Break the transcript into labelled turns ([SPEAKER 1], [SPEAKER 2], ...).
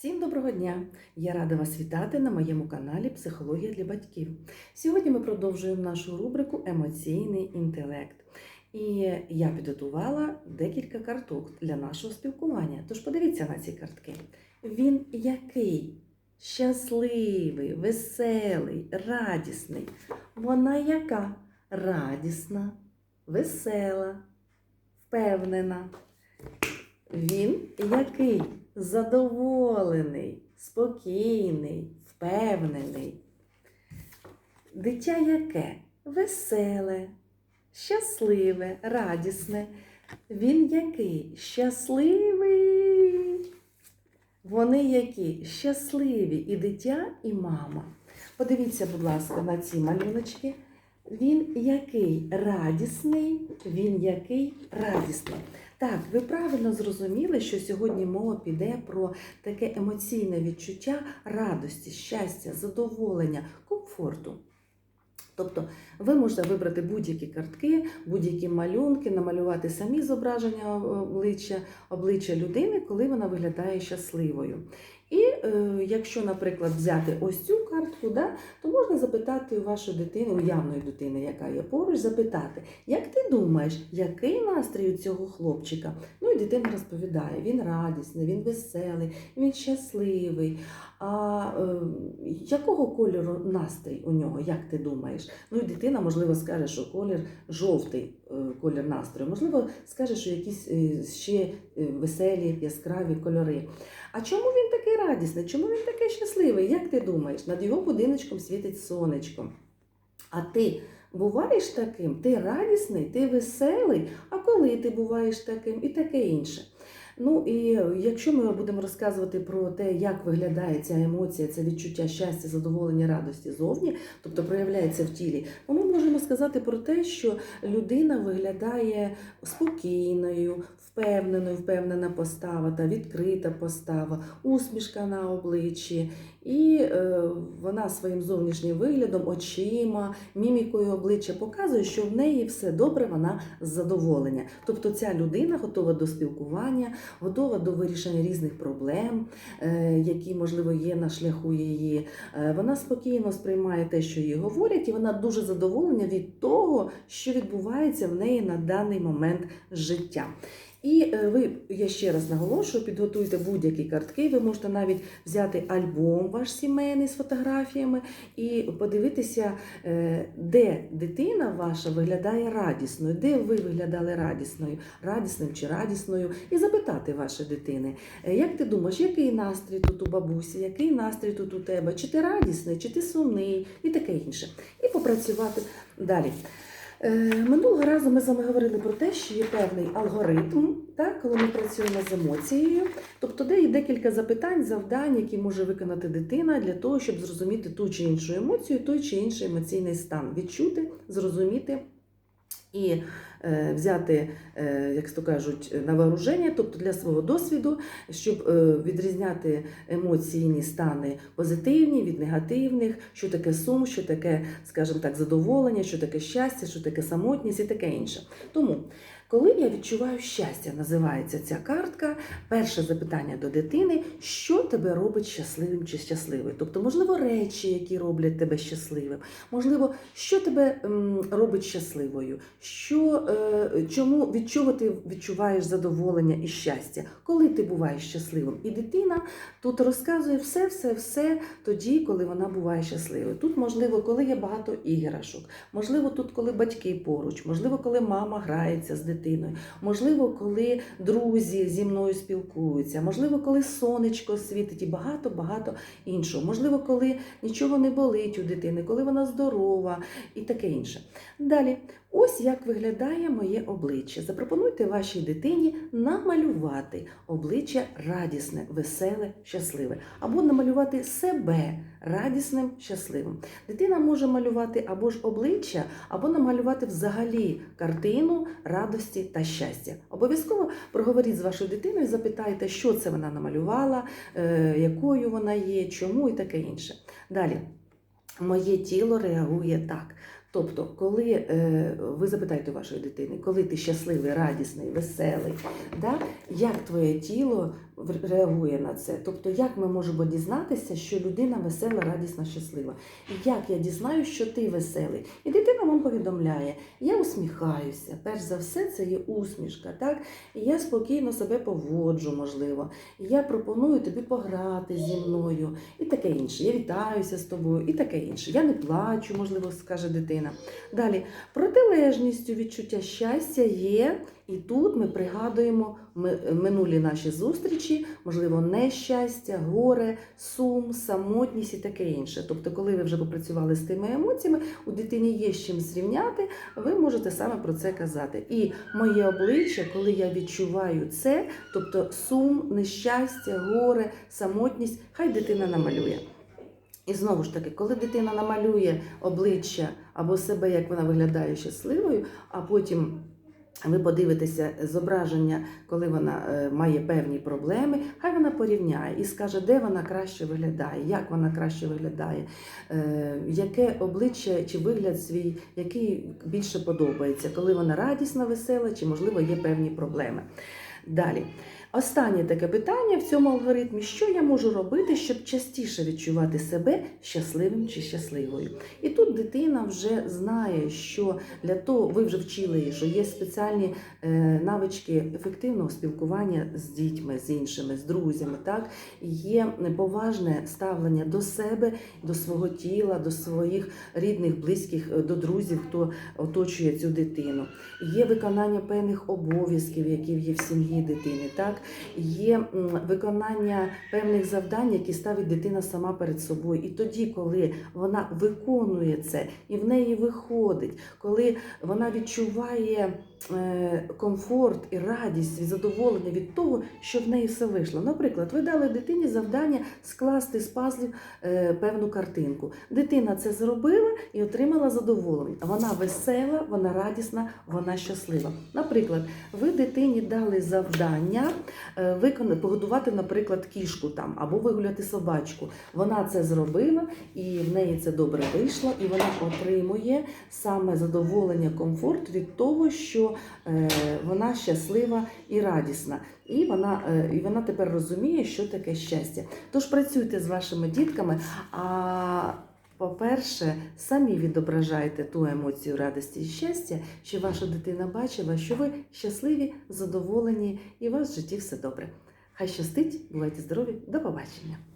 [SPEAKER 1] Всім доброго дня! Я рада вас вітати на моєму каналі Психологія для батьків. Сьогодні ми продовжуємо нашу рубрику Емоційний інтелект. І я підготувала декілька карток для нашого спілкування. Тож подивіться на ці картки. Він який? Щасливий, веселий, радісний. Вона яка? Радісна, весела, впевнена. Він який? Задоволений, спокійний, впевнений. Дитя яке? Веселе, щасливе, радісне. Він який? Щасливий. Вони які? Щасливі і дитя, і мама. Подивіться, будь ласка, на ці малюночки. Він який радісний, він який радісний. Так, ви правильно зрозуміли, що сьогодні мова піде про таке емоційне відчуття радості, щастя, задоволення, комфорту. Тобто ви можете вибрати будь-які картки, будь-які малюнки, намалювати самі зображення обличчя, обличчя людини, коли вона виглядає щасливою. І е, якщо, наприклад, взяти ось цю картку, да, то можна запитати у вашої дитини, уявної дитини, яка є поруч, запитати, як ти думаєш, який настрій у цього хлопчика? Ну і дитина розповідає, він радісний, він веселий, він щасливий. А е, якого кольору настрій у нього, як ти думаєш? Ну і дитина, можливо, скаже, що колір жовтий колір настрою, можливо, скаже, що якісь е, ще е, веселі, яскраві кольори. А чому він такий радісний? Чому він такий щасливий? Як ти думаєш? Над його будиночком світить сонечко. А ти буваєш таким? Ти радісний, ти веселий, а коли ти буваєш таким і таке інше. Ну і якщо ми будемо розказувати про те, як виглядає ця емоція, це відчуття щастя, задоволення, радості зовні, тобто проявляється в тілі, то ми можемо сказати про те, що людина виглядає спокійною, впевненою, впевнена постава та відкрита постава, усмішка на обличчі, і е, вона своїм зовнішнім виглядом, очима, мімікою обличчя показує, що в неї все добре, вона з задоволення. Тобто ця людина готова до спілкування, готова до вирішення різних проблем, е, які, можливо, є на шляху її. Е, Вона спокійно сприймає те, що їй говорять, і вона дуже задоволена від того, що відбувається в неї на даний момент життя. І е, ви, я ще раз наголошую, підготуйте будь-які картки. Ви можете навіть взяти альбом ваш сімейний з фотографіями і подивитися, е, де дитина ваша виглядає радісною, де ви виглядали радісною, радісним чи радісною, і запитати вашої дитини, е, як ти думаєш, який настрій тут у бабусі, який настрій тут у тебе, чи ти радісний, чи ти сумний, і таке інше. І попрацювати далі. Е, Минулого разу ми з вами говорили про те, що є певний алгоритм, так, коли ми працюємо з емоцією, тобто де є декілька запитань, завдань, які може виконати дитина для того, щоб зрозуміти ту чи іншу емоцію, той чи інший емоційний стан, відчути, зрозуміти і взяти, е, як то кажуть, на вооруження, тобто для свого досвіду, щоб е, відрізняти емоційні стани позитивні від негативних, що таке сум, що таке, скажімо так, задоволення, що таке щастя, що таке самотність і таке інше. Тому, коли я відчуваю щастя, називається ця картка. Перше запитання до дитини: що тебе робить щасливим чи щасливою? Тобто, можливо, речі, які роблять тебе щасливим, можливо, що тебе робить щасливою, що, е, чому від чого ти відчуваєш задоволення і щастя, коли ти буваєш щасливим. І дитина тут розказує все, все, все тоді, коли вона буває щасливою. Тут, можливо, коли є багато іграшок, можливо, тут, коли батьки поруч, можливо, коли мама грається з дитиною, можливо, коли друзі зі мною спілкуються, можливо, коли сонечко світить і багато-багато іншого. Можливо, коли нічого не болить у дитини, коли вона здорова і таке інше. Далі, ось як виглядає моє обличчя. Запропонуйте вашій дитині намалювати обличчя радісне, веселе, щасливе, або намалювати себе радісним, щасливим. Дитина може малювати або ж обличчя, або намалювати взагалі картину радості та щастя. Обов'язково проговоріть з вашою дитиною, запитайте, що це вона намалювала, е, якою вона є, чому і таке інше. Далі. Моє тіло реагує так. Тобто, коли е, ви запитаєте вашої дитини, коли ти щасливий, радісний, веселий, да? як твоє тіло реагує на це? Тобто, як ми можемо дізнатися, що людина весела, радісна, щаслива? І як я дізнаюся, що ти веселий? І дитина вам повідомляє: я усміхаюся. Перш за все, це є усмішка. Так? І я спокійно себе поводжу, можливо. І я пропоную тобі пограти зі мною, і таке інше. Я вітаюся з тобою, і таке інше. Я не плачу, можливо, скаже дитина. Далі, протилежністю відчуття щастя є, і тут ми пригадуємо минулі наші зустрічі, можливо, нещастя, горе, сум, самотність і таке інше. Тобто, коли ви вже попрацювали з тими емоціями, у дитині є з чим зрівняти, ви можете саме про це казати. І моє обличчя, коли я відчуваю це, тобто сум, нещастя, горе, самотність, хай дитина намалює. І знову ж таки, коли дитина намалює обличчя або себе, як вона виглядає щасливою, а потім ви подивитеся зображення, коли вона е, має певні проблеми, хай вона порівняє і скаже, де вона краще виглядає, як вона краще виглядає, е, яке обличчя чи вигляд свій, який більше подобається, коли вона радісна, весела, чи можливо є певні проблеми. Далі. Останнє таке питання в цьому алгоритмі: що я можу робити, щоб частіше відчувати себе щасливим чи щасливою? І тут дитина вже знає, що для того ви вже вчили її, що є спеціальні е, навички ефективного спілкування з дітьми, з іншими, з друзями. Так є поважне ставлення до себе, до свого тіла, до своїх рідних, близьких, е, до друзів, хто оточує цю дитину. Є виконання певних обов'язків, які є в сім'ї дитини. Так є виконання певних завдань, які ставить дитина сама перед собою. І тоді, коли вона виконує це і в неї виходить, коли вона відчуває е, комфорт і радість і задоволення від того, що в неї все вийшло. Наприклад, ви дали дитині завдання скласти з пазлів е, певну картинку. Дитина це зробила і отримала задоволення. Вона весела, вона радісна, вона щаслива. Наприклад, ви дитині дали завдання виконати, погодувати, наприклад, кішку там або вигуляти собачку. Вона це зробила, і в неї це добре вийшло, і вона отримує саме задоволення, комфорт від того, що е, вона щаслива і радісна. І вона, е, і вона тепер розуміє, що таке щастя. Тож працюйте з вашими дітками. А по-перше, самі відображайте ту емоцію радості і щастя, що ваша дитина бачила, що ви щасливі, задоволені і у вас в житті все добре. Хай щастить, бувайте здорові, до побачення!